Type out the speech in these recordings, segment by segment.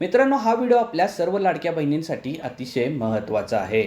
मित्रांनो हा व्हिडिओ आपल्या सर्व लाडक्या बहिणींसाठी अतिशय महत्त्वाचा आहे.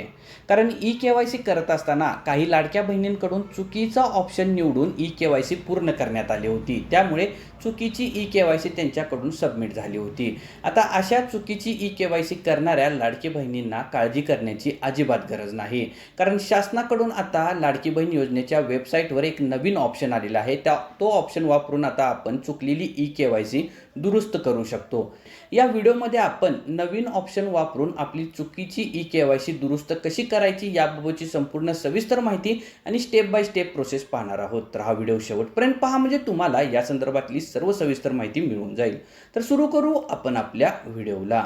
कारण ई के वाय सी करत असताना काही लाडक्या बहिणींकडून चुकीचा ऑप्शन निवडून ई के वाय सी पूर्ण करण्यात आली होती. त्यामुळे चुकीची ई के वाय सी त्यांच्याकडून सबमिट झाली होती. आता अशा चुकीची ई के वाय सी करणाऱ्या लाडकी बहिणींना काळजी करण्याची अजिबात गरज नाही. कारण शासनाकडून आता लाडकी बहीण योजनेच्या वेबसाईटवर एक नवीन ऑप्शन आलेला आहे. त्या तो ऑप्शन वापरून आता आपण चुकलेली ई के वाय सी दुरुस्त करू शकतो. या व्हिडिओमध्ये आपण नवीन ऑप्शन वापरून आपली चुकीची ई के वाय सी दुरुस्त कशी करायची याबाबतची संपूर्ण सविस्तर माहिती आणि स्टेप बाय स्टेप प्रोसेस पाहणार आहोत. तर हा व्हिडिओ शेवटपर्यंत पहा म्हणजे तुम्हाला या संदर्भातली सर्व सविस्तर माहिती मिळून जाईल. तर सुरू करू आपण आपल्या व्हिडिओला.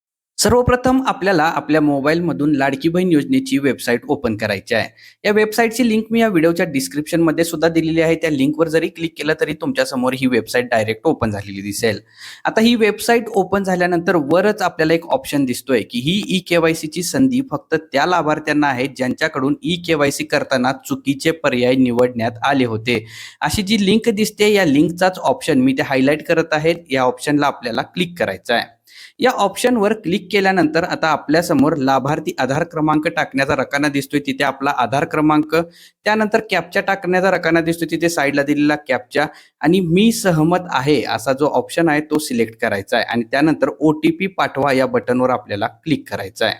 सर्वप्रथम आपल्याला आपल्या मोबाईलमधून लाडकी बहीण योजनेची वेबसाईट ओपन करायची आहे. या वेबसाईटची लिंक मी या व्हिडिओच्या डिस्क्रिप्शनमध्ये सुद्धा दिलेली आहे. त्या लिंकवर जरी क्लिक केलं तरी तुमच्यासमोर ही वेबसाईट डायरेक्ट ओपन झालेली दिसेल. आता ही वेबसाईट ओपन झाल्यानंतर वरच आपल्याला एक ऑप्शन दिसतोय की ही ई के वाय सीची संधी फक्त त्या लाभार्थ्यांना आहे ज्यांच्याकडून ई के वाय सी करताना चुकीचे पर्याय निवडण्यात आले होते. अशी जी लिंक दिसते या लिंकचाच ऑप्शन मी ते हायलाईट करत आहे. या ऑप्शनला आपल्याला क्लिक करायचं आहे. या ऑप्शनवर क्लिक केल्यानंतर आता आपल्यासमोर लाभार्थी आधार क्रमांक टाकण्याचा रकाना दिसतोय. तिथे आपला आधार क्रमांक त्यानंतर कॅपचा टाकण्याचा रकाना दिसतोय. तिथे साईडला दिलेला कॅपचा आणि मी सहमत आहे असा जो ऑप्शन आहे तो सिलेक्ट करायचा आहे. आणि त्यानंतर ओ टी पी पाठवा या बटनवर आपल्याला क्लिक करायचं आहे.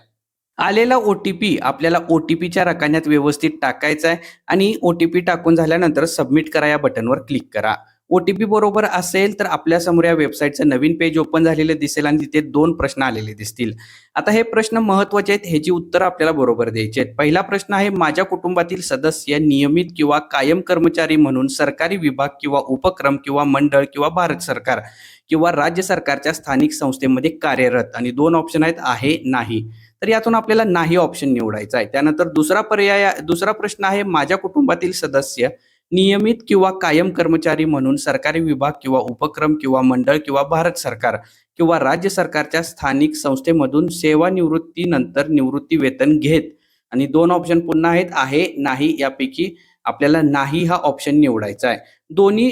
आलेला ओ टी पी आपल्याला ओ टी पीच्या रकान्यात व्यवस्थित टाकायचा आहे. आणि ओ टी पी टाकून झाल्यानंतर सबमिट करा या बटनवर क्लिक करा. ओ टी पी बरोबर असेल तर आपल्यासमोर या वेबसाईटचं नवीन पेज ओपन झालेलं दिसेल आणि तिथे दोन प्रश्न आलेले दिसतील. आता हे प्रश्न महत्त्वाचे आहेत ह्याची उत्तर आपल्याला बरोबर द्यायची आहेत. पहिला प्रश्न आहे माझ्या कुटुंबातील सदस्य नियमित किंवा कायम कर्मचारी म्हणून सरकारी विभाग किंवा उपक्रम किंवा मंडळ किंवा भारत सरकार किंवा राज्य सरकारच्या स्थानिक संस्थेमध्ये कार्यरत. आणि दोन ऑप्शन आहेत आहे नाही. तर यातून आपल्याला नाही ऑप्शन निवडायचा आहे. त्यानंतर दुसरा पर्याय दुसरा प्रश्न आहे माझ्या कुटुंबातील सदस्य नियमित किंवा कायम कर्मचारी म्हणून सरकारी विभाग किंवा उपक्रम किंवा मंडळ किंवा भारत सरकार किंवा राज्य सरकारच्या स्थानिक संस्थेमधून सेवानिवृत्तीनंतर निवृत्ती वेतन घेत. आणि दोन ऑप्शन पुन्हा आहेत आहे नाही यापैकी आपल्याला नाही हा ऑप्शन निवडायचा आहे. दोन्ही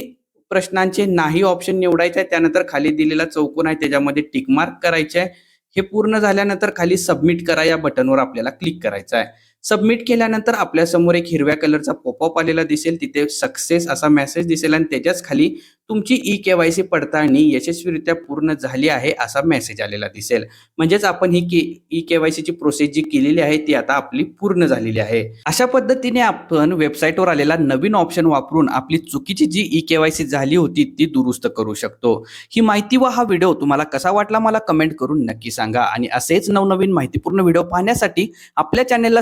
प्रश्नांचे नाही ऑप्शन निवडायचे आहे त्यानंतर खाली दिलेला चौकोन आहे त्याच्यामध्ये टिकमार्क करायचे आहे. हे पूर्ण झाल्यानंतर खाली सबमिट करा या बटनवर आपल्याला क्लिक करायचं आहे. सबमिट केल्यानंतर आपल्यासमोर एक हिरव्या कलरचा पॉपअप आलेला दिसेल. तिथे सक्सेस असा मेसेज दिसेल आणि त्याच्याच खाली तुमची ई के वाय सी पडताळणी यशस्वीरित्या पूर्ण झाली आहे असा मेसेज आलेला दिसेल. म्हणजेच आपण ही K E K Y process जी केलेली आहे ती आता आपली पूर्ण झालेली आहे. अशा पद्धतीने आपण वेबसाईटवर आलेला नवीन ऑप्शन वापरून आपली चुकीची जी ई के वाय सी झाली होती ती दुरुस्त करू शकतो. ही माहिती व हा व्हिडिओ तुम्हाला कसा वाटला मला कमेंट करून नक्की सांगा. आणि असेच नवनवीन माहितीपूर्ण व्हिडिओ पाहण्यासाठी आपल्या चॅनेलला